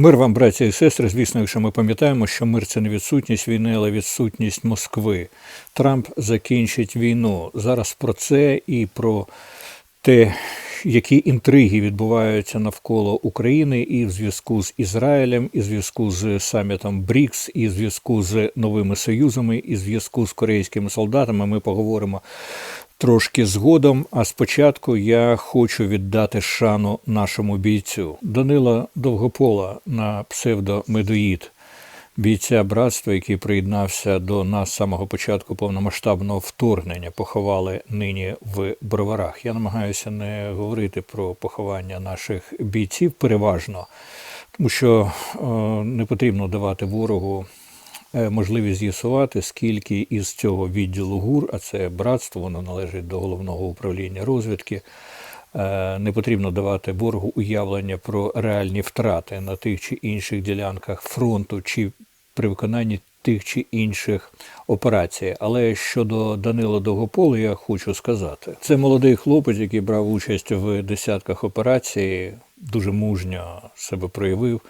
Мир вам, браття і сестри. Звісно, якщо ми пам'ятаємо, що мир це не відсутність війни, але відсутність Москви. Трамп закінчить війну. Зараз про це і про те, які інтриги відбуваються навколо України і в зв'язку з Ізраїлем, і в зв'язку з самітом БРІКС, і в зв'язку з новими союзами, і в зв'язку з корейськими солдатами. Ми поговоримо трошки згодом. А спочатку я хочу віддати шану нашому бійцю Данила Довгопола на псевдо Медоїд, бійця братства, який приєднався до нас самого початку повномасштабного вторгнення. Поховали нині в броварах. Я намагаюся не говорити про поховання наших бійців переважно, тому що е, не потрібно давати ворогу можливість з'ясувати, скільки із цього відділу ГУР, а це братство, воно належить до головного управління розвідки. е, Не потрібно давати ворогу уявлення про реальні втрати на тих чи інших ділянках фронту чи при виконанні тих чи інших операцій. Але щодо Данила Довгопола, я хочу сказати, це молодий хлопець, який брав участь в десятках операцій, дуже мужньо себе проявив,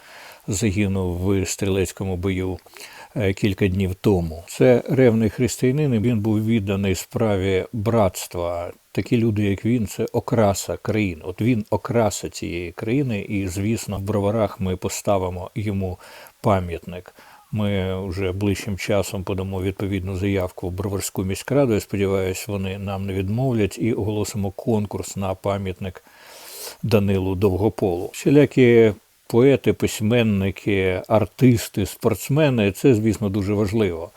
загинув в стрілецькому бою е, кілька днів тому. Це ревний християнин. Він був відданий справі братства. Такі люди, як він, це окраса країни. От він окраса цієї країни, і звісно, в броварах ми поставимо йому пам'ятник. Ми вже ближчим часом подамо відповідну заявку в Броварську міськраду. Я сподіваюся, вони нам не відмовлять і оголосимо конкурс на пам'ятник Данилу Довгополу. Всілякі поети, письменники, артисти, спортсмени це, звісно, дуже важливо.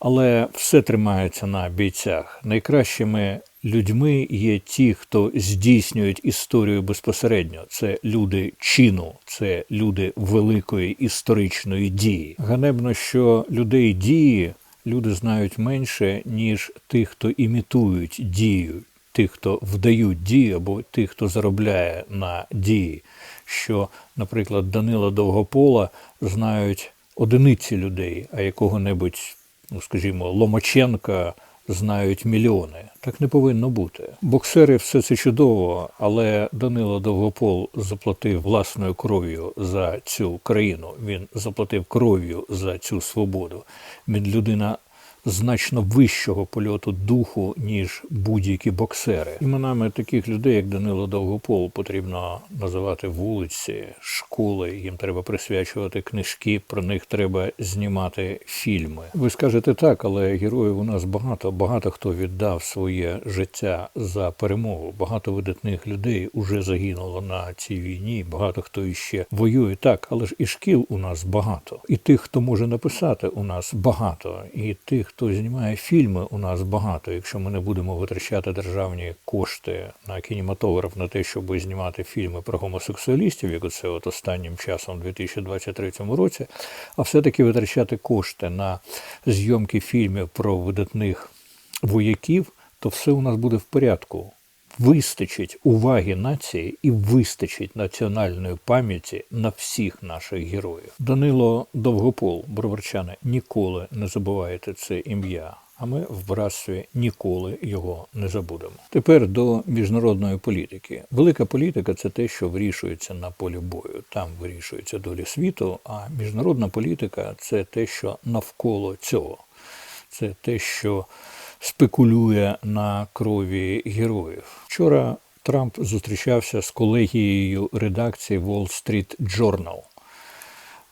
Але все тримається на бійцях. Найкращими людьми є ті, хто здійснюють історію безпосередньо. Це люди чину, це люди великої історичної дії. Ганебно, що людей дії люди знають менше, ніж тих, хто імітують дію, тих, хто вдають дію, або тих, хто заробляє на дії. Що, наприклад, Данила Довгопола знають одиниці людей, а якого-небудь ну скажімо, Ломаченка знають мільйони. Так не повинно бути. Боксери все це чудово, але Данило Довгопол заплатив власною кров'ю за цю країну. Він заплатив кров'ю за цю свободу. Він людина значно вищого польоту духу, ніж будь-які боксери. Іменами таких людей, як Данило Довгопол, потрібно називати вулиці, школи. Їм треба присвячувати книжки, про них треба знімати фільми. Ви скажете так, але героїв у нас багато. Багато хто віддав своє життя за перемогу. Багато видатних людей уже загинуло на цій війні. Багато хто іще воює так, але ж і шкіл у нас багато. І тих, хто може написати, у нас багато. І тих, хто знімає фільми, у нас багато. Якщо ми не будемо витрачати державні кошти на кінематограф на те, щоб знімати фільми про гомосексуалістів, як оце от останнім часом, у 2023 році, а все-таки витрачати кошти на зйомки фільмів про видатних вояків, то все у нас буде в порядку. Вистачить уваги нації і вистачить національної пам'яті на всіх наших героїв. Данило Довгопол, броварчани, ніколи не забувайте це ім'я. А ми в братстві ніколи його не забудемо. Тепер до міжнародної політики. Велика політика це те, що вирішується на полі бою. Там вирішується долі світу. А міжнародна політика це те, що навколо цього. Це те, що спекулює на крові героїв. Вчора Трамп зустрічався з колегією редакції Wall Street Journal.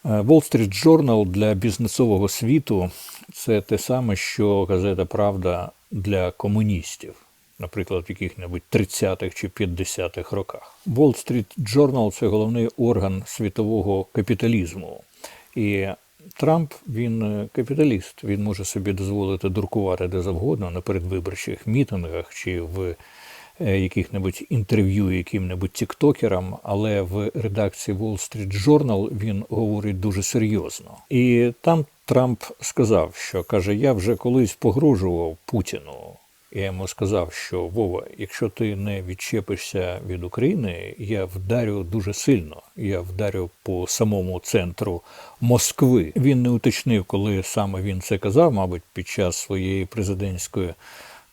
Е, Wall Street Journal для бізнесового світу це те саме, що газета Правда для комуністів, наприклад, в яких-небудь 30-х чи 50-х роках. Wall Street Journal – це головний орган світового капіталізму. І Трамп він е, капіталіст. Він може собі дозволити друкувати де завгодно на передвиборчих мітингах чи в е, яких-небудь інтерв'ю яким-небудь тіктокерам, але в редакції Wall Street Journal він говорить дуже серйозно. І там Трамп сказав, що каже: Я вже колись погрожував Путіну. Я йому сказав, що Вова, якщо ти не відчепишся від України, я вдарю дуже сильно. Я вдарю по самому центру Москви. Він не уточнив, коли саме він це казав, мабуть, під час своєї президентської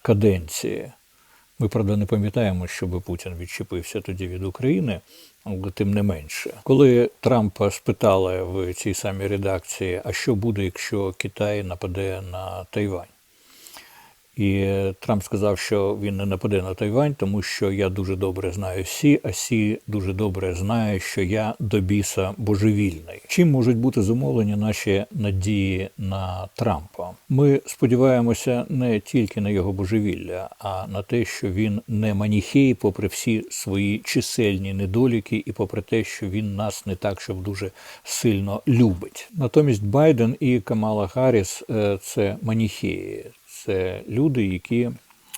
каденції. Ми, правда, не пам'ятаємо, щоб Путін відчепився тоді від України, але тим не менше. Коли Трампа спитали в цій самій редакції, а що буде, якщо Китай нападе на Тайвань? І Трамп сказав, що він не нападе на Тайвань, тому що я дуже добре знаю Сі, а Сі дуже добре знає, що я до біса божевільний. Чим можуть бути зумовлені наші надії на Трампа? Ми сподіваємося не тільки на його божевілля, а на те, що він не маніхей, попри всі свої чисельні недоліки, і попри те, що він нас не так, щоб дуже сильно любить. Натомість Байден і Камала Гарріс е, – це маніхеї це люди, які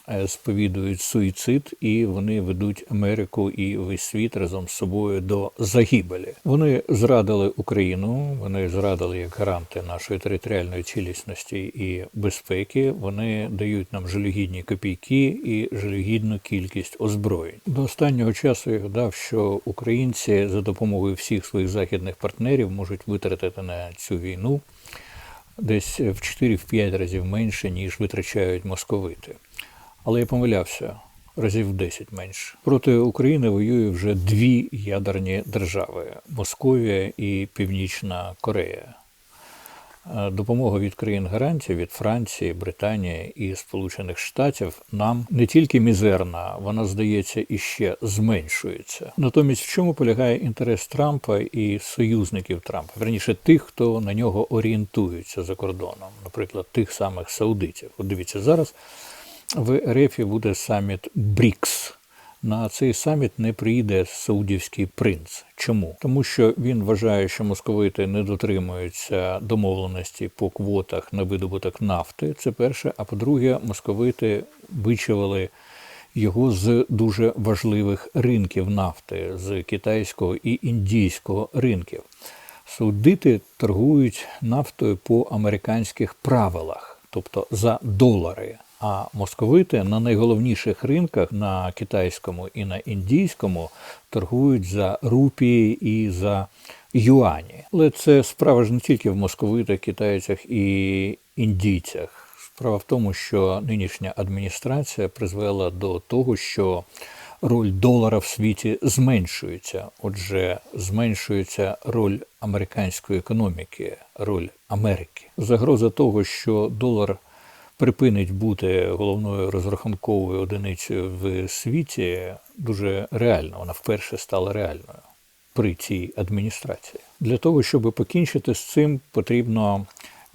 е, сповідують суїцид, і вони ведуть Америку і весь світ разом з собою до загибелі. Вони зрадили Україну, вони зрадили як гаранти нашої територіальної цілісності і безпеки. Вони дають нам жалюгідні копійки і жалюгідну кількість озброєнь. До останнього часу я гадав, що українці за допомогою всіх своїх західних партнерів можуть витратити на цю війну десь в 4-5 разів менше, ніж витрачають московити. Але я помилявся разів в 10 менше. Проти України воює вже дві ядерні держави Московія і Північна Корея. Допомога від країн гарантії від Франції, Британії і Сполучених Штатів нам не тільки мізерна, вона здається і ще зменшується. Натомість, в чому полягає інтерес Трампа і союзників Трампа, верніше тих, хто на нього орієнтується за кордоном, наприклад, тих самих саудитів. От дивіться, зараз в РФ буде саміт БРІКС. На цей саміт не приїде саудівський принц. Чому? Тому що він вважає, що московити не дотримуються домовленості по квотах на видобуток нафти. Це перше. А по-друге, московити вичавили його з дуже важливих ринків нафти, з китайського і індійського ринків. Саудити торгують нафтою по американських правилах, тобто за долари. А московити на найголовніших ринках на китайському і на індійському торгують за рупії і за юані. Але це справа ж не тільки в московитах, китайцях і індійцях. Справа в тому, що нинішня адміністрація призвела до того, що роль долара в світі зменшується. Отже, зменшується роль американської економіки, роль Америки. Загроза того, що долар припинить бути головною розрахунковою одиницею в світі, дуже реально. Вона вперше стала реальною при цій адміністрації. Для того, щоб покінчити з цим, потрібно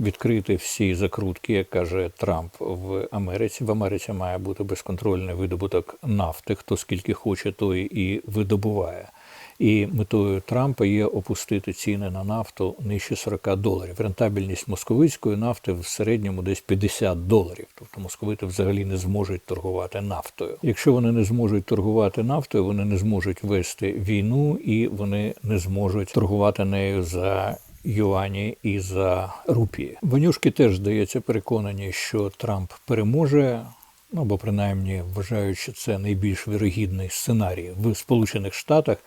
відкрити всі закрутки, як каже Трамп в Америці. В Америці має бути безконтрольний видобуток нафти. Хто скільки хоче, той і видобуває. І метою Трампа є опустити ціни на нафту нижче 40 доларів. Рентабельність московицької нафти в середньому десь 50 доларів. Тобто московити взагалі не зможуть торгувати нафтою. Якщо вони не зможуть торгувати нафтою, вони не зможуть вести війну і вони не зможуть торгувати нею за. Юані і за рупії. Ванюшки теж здається переконані, що Трамп переможе, ну або принаймні вважають, що це найбільш вірогідний сценарій в Сполучених Штатах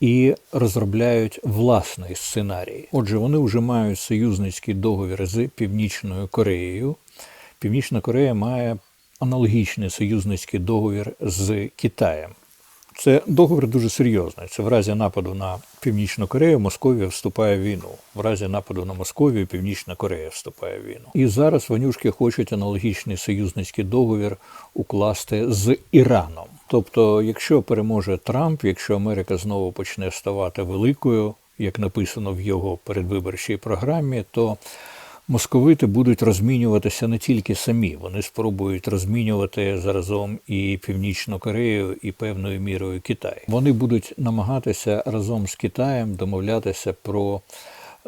і розробляють власний сценарій. Отже, вони вже мають союзницький договір з Північною Кореєю. Північна Корея має аналогічний союзницький договір з Китаєм. Це договір дуже серйозний. Це в разі нападу на Північну Корею Московія вступає в війну. В разі нападу на Московію Північна Корея вступає в війну. І зараз ванюшки хочуть аналогічний союзницький договір укласти з Іраном. Тобто, якщо переможе Трамп, якщо Америка знову почне ставати великою, як написано в його передвиборчій програмі, то московити будуть розмінюватися не тільки самі, вони спробують розмінювати заразом і Північну Корею, і певною мірою Китай. Вони будуть намагатися разом з Китаєм домовлятися про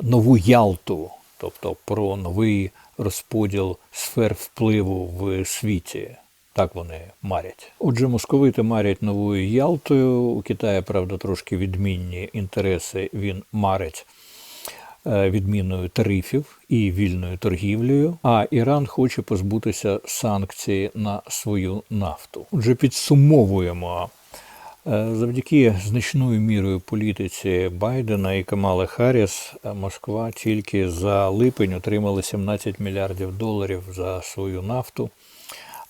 нову Ялту, тобто про новий розподіл сфер впливу в світі. Так вони марять. Отже, московити марять новою Ялтою. У Китаї, правда, трошки відмінні інтереси. Він марить е, відміною тарифів і вільною торгівлею. А Іран хоче позбутися санкцій на свою нафту. Отже, підсумовуємо. Е, завдяки значною мірою політиці Байдена і Камали Харріс е, Москва тільки за липень отримала 17 мільярдів доларів за свою нафту.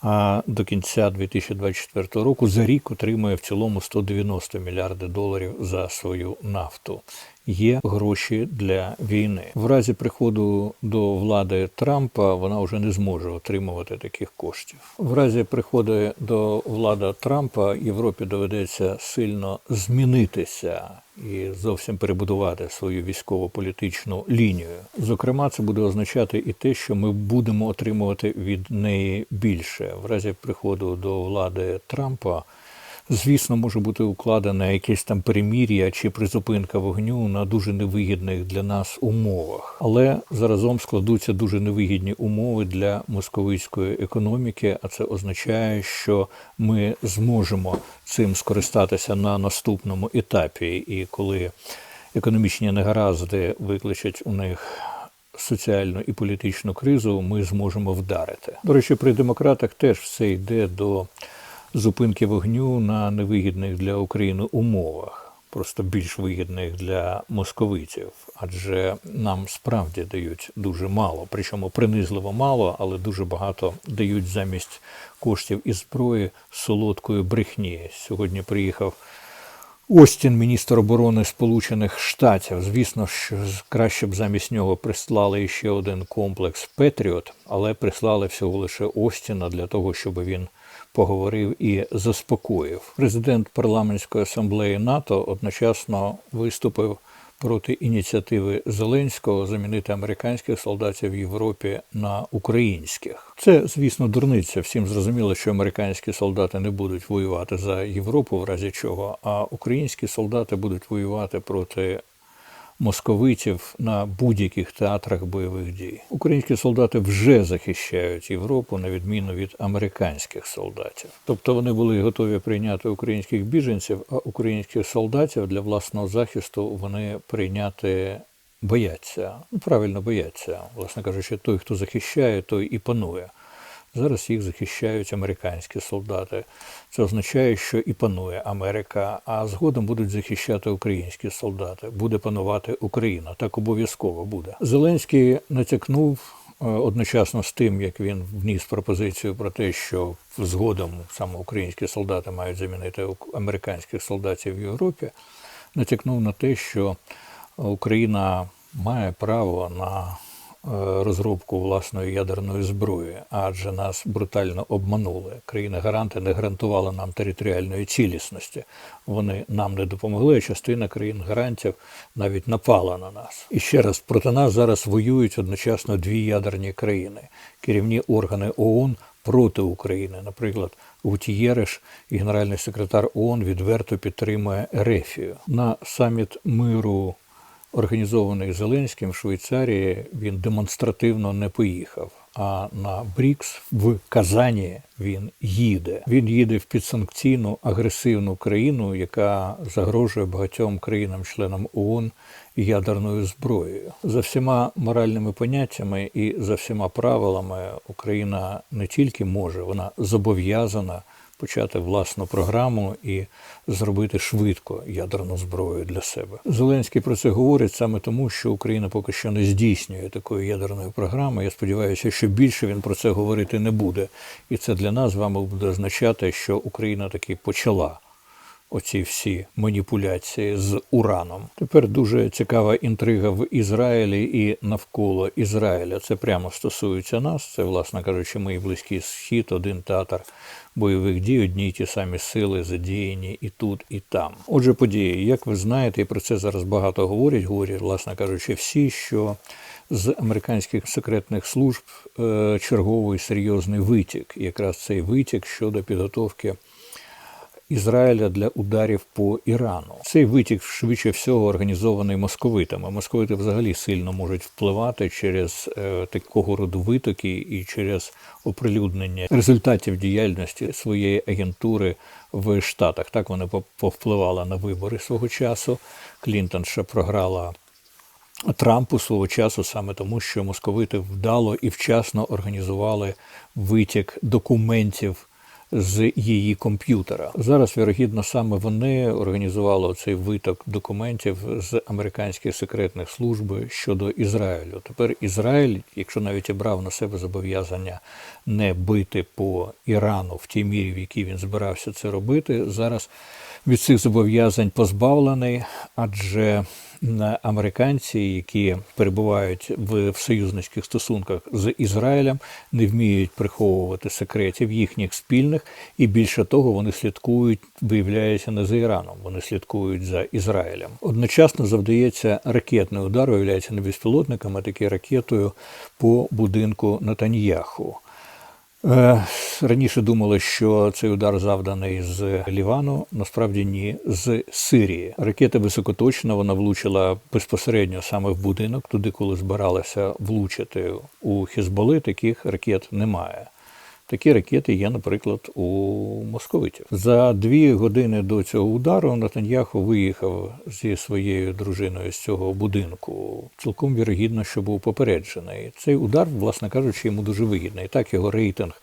А до кінця 2024 року за рік отримує в цілому 190 мільярдів доларів за свою нафту. Є гроші для війни. В разі приходу до влади Трампа вона вже не зможе отримувати таких коштів. В разі приходу до влади Трампа Європі доведеться сильно змінитися і зовсім перебудувати свою військово-політичну лінію. Зокрема, це буде означати і те, що ми будемо отримувати від неї більше. В разі приходу до влади Трампа. Звісно, може бути укладене якесь там перемір'я чи призупинка вогню на дуже невигідних для нас умовах, але заразом складуться дуже невигідні умови для московицької економіки. А це означає, що ми зможемо цим скористатися на наступному етапі, і коли економічні негаразди викличуть у них. Соціальну і політичну кризу ми зможемо вдарити. До речі, при демократах теж все йде до зупинки вогню на невигідних для України умовах, просто більш вигідних для московитів, адже нам справді дають дуже мало, причому принизливо мало, але дуже багато дають замість коштів і зброї солодкої брехні. Сьогодні приїхав. Остін, міністр оборони Сполучених Штатів. Звісно, що краще б замість нього прислали ще один комплекс Петріот, але прислали всього лише Остіна для того, щоб він поговорив і заспокоїв. Президент парламентської асамблеї НАТО одночасно виступив проти ініціативи Зеленського замінити американських солдатів в Європі на українських. Це, звісно, дурниця. Всім зрозуміло, що американські солдати не будуть воювати за Європу, в разі чого, а українські солдати будуть воювати проти московитів на будь-яких театрах бойових дій. Українські солдати вже захищають Європу на відміну від американських солдатів. Тобто вони були готові прийняти українських біженців, а українських солдатів для власного захисту вони прийняти. Бояться, ну правильно бояться, власне кажучи, той, хто захищає, той і панує. Зараз їх захищають американські солдати. Це означає, що і панує Америка, а згодом будуть захищати українські солдати. Буде панувати Україна. Так обов'язково буде. Зеленський натякнув е, одночасно з тим, як він вніс пропозицію про те, що згодом саме українські солдати мають замінити американських солдатів в Європі. Натякнув на те, що Україна має право на розробку власної ядерної зброї, адже нас брутально обманули. Країни-гаранти не гарантували нам територіальної цілісності. Вони нам не допомогли. Частина країн-гарантів навіть напала на нас. І ще раз проти нас зараз воюють одночасно дві ядерні країни, керівні органи ООН проти України. Наприклад, Гутієреш і генеральний секретар ООН відверто підтримує Ерефію на саміт миру організований Зеленським в Швейцарії, він демонстративно не поїхав. А на Брікс в Казані він їде. Він їде в підсанкційну агресивну країну, яка загрожує багатьом країнам-членам ООН ядерною зброєю. За всіма моральними поняттями і за всіма правилами Україна не тільки може, вона зобов'язана почати власну програму і зробити швидко ядерну зброю для себе. Зеленський про це говорить саме тому, що Україна поки що не здійснює такої ядерної програми. Я сподіваюся, що більше він про це говорити не буде, і це для нас з вами буде означати, що Україна таки почала оці всі маніпуляції з Ураном. Тепер дуже цікава інтрига в Ізраїлі і навколо Ізраїля. Це прямо стосується нас. Це, власне кажучи, мій близький схід, один театр бойових дій, одні й ті самі сили задіяні і тут, і там. Отже, події, як ви знаєте, і про це зараз багато говорять. Говорять, власне кажучи, всі, що з американських секретних служб е, черговий серйозний витік, якраз цей витік щодо підготовки. Ізраїля для ударів по Ірану. Цей витік швидше всього організований московитами. Московити взагалі сильно можуть впливати через е, такого роду витоки і через оприлюднення результатів діяльності своєї агентури в Штатах. Так вони повпливали на вибори свого часу. Клінтон ще програла. Трампу свого часу саме тому, що московити вдало і вчасно організували витік документів з її комп'ютера. Зараз, вірогідно, саме вони організували цей виток документів з американських секретних служб щодо Ізраїлю. Тепер Ізраїль, якщо навіть і брав на себе зобов'язання не бити по Ірану в тій мірі, в якій він збирався це робити, зараз від цих зобов'язань позбавлений, адже американці, які перебувають в, союзницьких стосунках з Ізраїлем, не вміють приховувати секретів їхніх спільних, і більше того, вони слідкують, виявляється, не за Іраном, вони слідкують за Ізраїлем. Одночасно завдається ракетний удар, виявляється не безпілотником, а таки ракетою по будинку Натаньяху. Е, Раніше думали, що цей удар завданий з Лівану. Насправді ні, з Сирії. Ракета високоточна, вона влучила безпосередньо саме в будинок, туди, коли збиралася влучити у Хізболи, таких ракет немає. Такі ракети є, наприклад, у московитів. За дві години до цього удару Натаньяху виїхав зі своєю дружиною з цього будинку. Цілком вірогідно, що був попереджений. Цей удар, власне кажучи, йому дуже вигідний. Так його рейтинг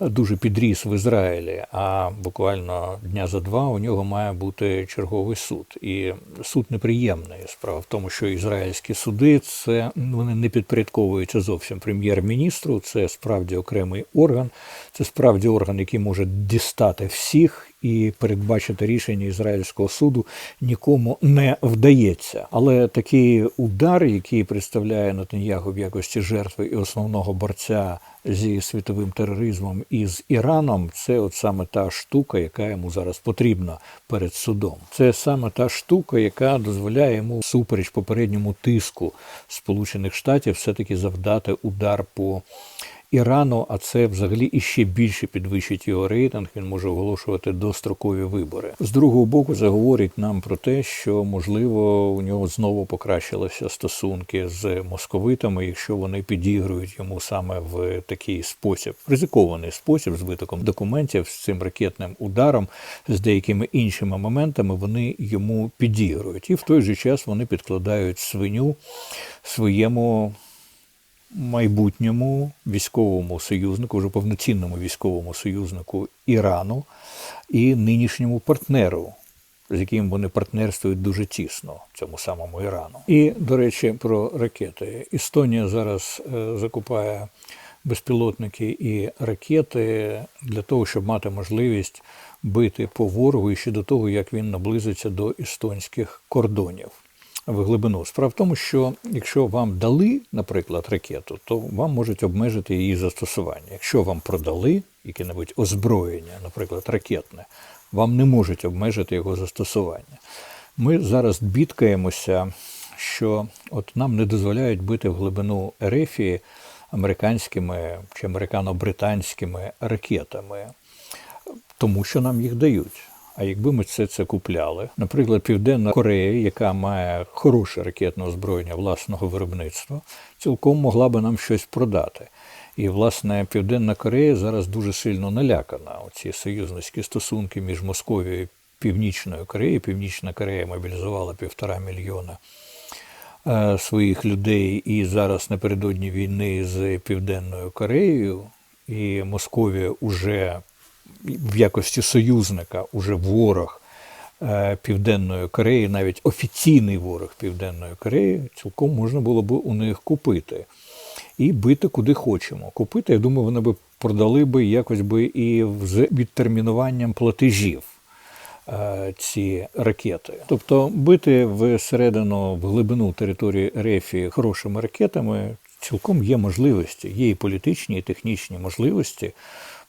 дуже підріс в Ізраїлі, а буквально дня за два у нього має бути черговий суд. І суд неприємний. Справа в тому, що ізраїльські суди це вони не підпорядковуються зовсім прем'єр-міністру. Це справді окремий орган, це справді орган, який може дістати всіх. І передбачити рішення ізраїльського суду нікому не вдається. Але такий удар, який представляє Натаньягу в якості жертви і основного борця зі світовим тероризмом і з Іраном, це от саме та штука, яка йому зараз потрібна перед судом. Це саме та штука, яка дозволяє йому супереч попередньому тиску Сполучених Штатів все-таки завдати удар по. Ірану, а це взагалі іще більше підвищить його рейтинг. Він може оголошувати дострокові вибори. З другого боку, заговорить нам про те, що можливо у нього знову покращилися стосунки з московитами, якщо вони підігрують йому саме в такий спосіб, ризикований спосіб з витоком документів з цим ракетним ударом, з деякими іншими моментами вони йому підігрують, і в той же час вони підкладають свиню своєму майбутньому військовому союзнику, вже повноцінному військовому союзнику Ірану і нинішньому партнеру, з яким вони партнерствують дуже тісно, цьому самому Ірану. І, до речі, про ракети. Естонія зараз е, закупає безпілотники і ракети для того, щоб мати можливість бити по ворогу ще до того, як він наблизиться до естонських кордонів в глибину. Справа в тому, що якщо вам дали, наприклад, ракету, то вам можуть обмежити її застосування. Якщо вам продали яке-небудь озброєння, наприклад, ракетне, вам не можуть обмежити його застосування. Ми зараз бідкаємося, що от нам не дозволяють бити в глибину Ерефії американськими чи американо-британськими ракетами, тому що нам їх дають. А якби ми це це купляли, наприклад, Південна Корея, яка має хороше ракетне озброєння власного виробництва, цілком могла би нам щось продати. І, власне, Південна Корея зараз дуже сильно налякана. Оці союзницькі стосунки між Московією і Північною Кореєю. Північна Корея мобілізувала півтора мільйона е, своїх людей, і зараз напередодні війни з Південною Кореєю, і Московія уже в якості союзника уже ворог е, Південної Кореї, навіть офіційний ворог Південної Кореї, цілком можна було б у них купити і бити куди хочемо. Купити, я думаю, вони б продали би якось би і з відтермінуванням платежів. е, Ці ракети, тобто бити всередину в глибину території Рефії хорошими ракетами, цілком є можливості, є і політичні, і технічні можливості.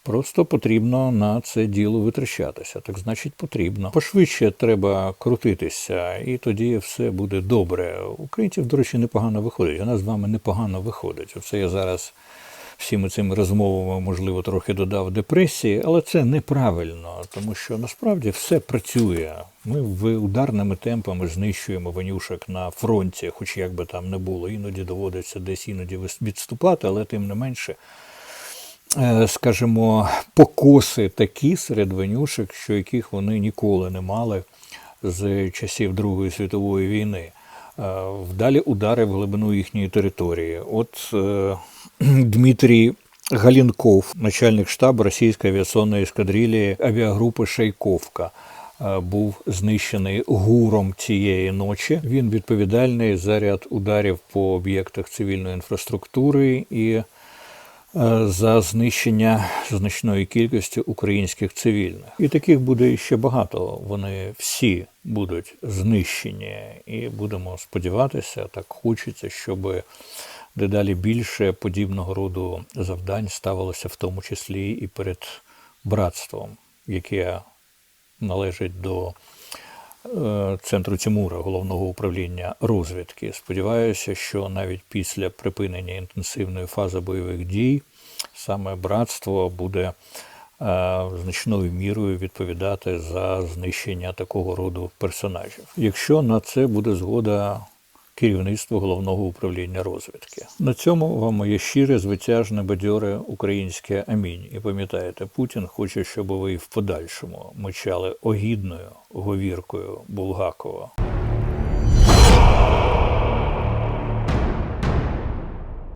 Просто потрібно на це діло витрачатися. Так значить, потрібно. Пошвидше треба крутитися, і тоді все буде добре. Українців, до речі, непогано виходить. Нас з вами непогано виходить. Оце я зараз всіми цими розмовами, можливо, трохи додав депресії, але це неправильно, тому що насправді все працює. Ми в ударними темпами знищуємо ванюшок на фронті, хоч як би там не було. Іноді доводиться десь іноді відступати, але тим не менше. Е, скажімо, покоси такі серед венюшек, що яких вони ніколи не мали з часів Другої світової війни. Е, вдалі удари в глибину їхньої території. От е, Дмитрій Галінков, начальник штабу російської авіаційної ескадрилії авіагрупи Шейковка. е, Був знищений гуром цієї ночі. Він відповідальний за ряд ударів по об'єктах цивільної інфраструктури і за знищення значної кількості українських цивільних. І таких буде ще багато. Вони всі будуть знищені, і будемо сподіватися, так хочеться, щоб дедалі більше подібного роду завдань ставилося в тому числі і перед братством, яке належить до е, центру Тимура, головного управління розвідки. Сподіваюся, що навіть після припинення інтенсивної фази бойових дій саме братство буде е, значною мірою відповідати за знищення такого роду персонажів. Якщо на це буде згода керівництва головного управління розвідки. На цьому вам моє щире, звитяжне, бадьоре українське амінь. І пам'ятаєте, Путін хоче, щоб ви в подальшому мочали огідною говіркою Булгакова.